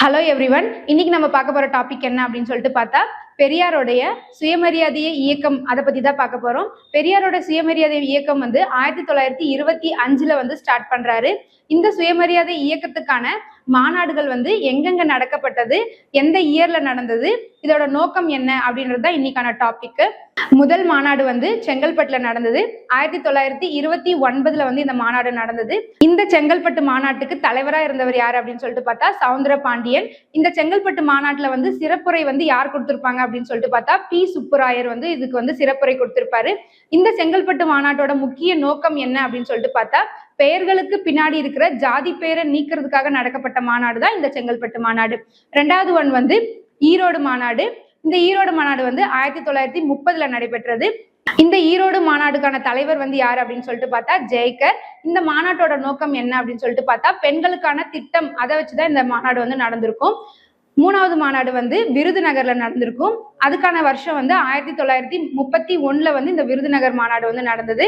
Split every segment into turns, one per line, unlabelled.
Hello everyone இன்னைக்கு நம்ம பார்க்க போற டாபிக் என்ன அப்படின்னு சொல்லிட்டு பார்த்தா பெரியாரோடைய சுயமரியாதைய இயக்கம். அதை பத்தி தான் பார்க்க போறோம். பெரியாரோட சுயமரியாதை இயக்கம் வந்து ஆயிரத்தி தொள்ளாயிரத்தி இருபத்தி அஞ்சுல வந்து ஸ்டார்ட் பண்றாரு. இந்த சுயமரியாதை இயக்கத்துக்கான மாநாடுகள் வந்து எங்கெங்க நடக்கப்பட்டது எந்த இயர்ல நடந்தது இதோட நோக்கம் என்ன அப்படின்றது தான் இன்னைக்கான டாபிக் முதல் மாநாடு வந்து செங்கல்பட்டுல நடந்தது. ஆயிரத்தி தொள்ளாயிரத்தி இருபத்தி ஒன்பதுல வந்து இந்த மாநாடு நடந்தது. இந்த செங்கல்பட்டு மாநாட்டுக்கு தலைவரா இருந்தவர் யார் அப்படின்னு சொல்லிட்டு பார்த்தா சவுந்தர பாண்டியன். இந்த செங்கல்பட்டு மாநாட்டுல வந்து சிறப்புரை வந்து யார் கொடுத்திருப்பாங்க அப்படின்னு சொல்லிட்டு பார்த்தா பி. சுப்புராயர் வந்து இதுக்கு வந்து சிறப்புரை கொடுத்திருப்பாரு. இந்த செங்கல்பட்டு மாநாட்டோட முக்கிய நோக்கம் என்ன அப்படின்னு சொல்லிட்டு பார்த்தா பெயர்களுக்கு பின்னாடி இருக்கிற ஜாதி பெயரை நீக்கிறதுக்காக நடக்கப்பட்ட மாநாடு தான் இந்த செங்கல்பட்டு மாநாடு. ரெண்டாவது ஒன் வந்து ஈரோடு மாநாடு. இந்த ஈரோடு மாநாடு வந்து ஆயிரத்தி தொள்ளாயிரத்தி முப்பதுல நடைபெற்றது. இந்த ஈரோடு மாநாடுக்கான தலைவர் வந்து யார் அப்படின்னு சொல்லிட்டு பார்த்தா ஜெய்கர் இந்த மாநாட்டோட நோக்கம் என்ன அப்படின்னு சொல்லிட்டு பார்த்தா பெண்களுக்கான திட்டம் அதை வச்சுதான் இந்த மாநாடு வந்து நடந்திருக்கும். மூணாவது மாநாடு வந்து விருதுநகர்ல நடந்திருக்கும். அதுக்கான வருஷம் வந்து ஆயிரத்தி தொள்ளாயிரத்தி முப்பத்தி ஒண்ணுல வந்து இந்த விருதுநகர் மாநாடு வந்து நடந்தது.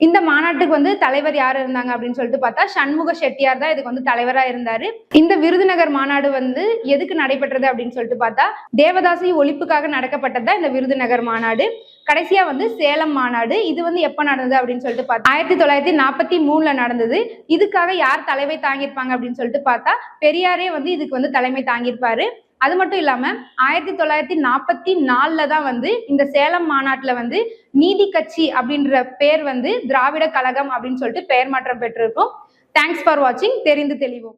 இந்த மாநாட்டுக்கு வந்து தலைவர் யார் இருந்தாங்க அப்படின்னு சொல்லிட்டு பார்த்தா சண்முக செட்டியார் தான் இதுக்கு வந்து தலைவராக இருந்தாரு. இந்த விருதுநகர் மாநாடு வந்து எதுக்கு நடைபெற்றது அப்படின்னு சொல்லிட்டு பார்த்தா தேவதாசி ஒழிப்புக்காக நடக்கப்பட்டது தான் இந்த விருதுநகர் மாநாடு. கடைசியா வந்து சேலம் மாநாடு. இது வந்து எப்ப நடந்தது அப்படின்னு சொல்லிட்டு பார்த்தா ஆயிரத்தி தொள்ளாயிரத்தி நாற்பத்தி மூணுல நடந்தது. இதுக்காக யார் தலைமை தாங்கியிருப்பாங்க அப்படின்னு சொல்லிட்டு பார்த்தா பெரியாரே வந்து இதுக்கு வந்து தலைமை தாங்கியிருப்பாரு. அது மட்டும் இல்லாம ஆயிரத்தி தொள்ளாயிரத்தி நாற்பத்தி நாலுல தான் வந்து இந்த சேலம் மாநாட்டுல வந்து நீதி கட்சி அப்படின்ற பேர் வந்து திராவிட கழகம் அப்படின்னு சொல்லிட்டு பெயர் மாற்றம் பெற்றிருக்கும். தேங்க்ஸ் ஃபார் வாட்சிங் தெரிந்து தெளிவோம்.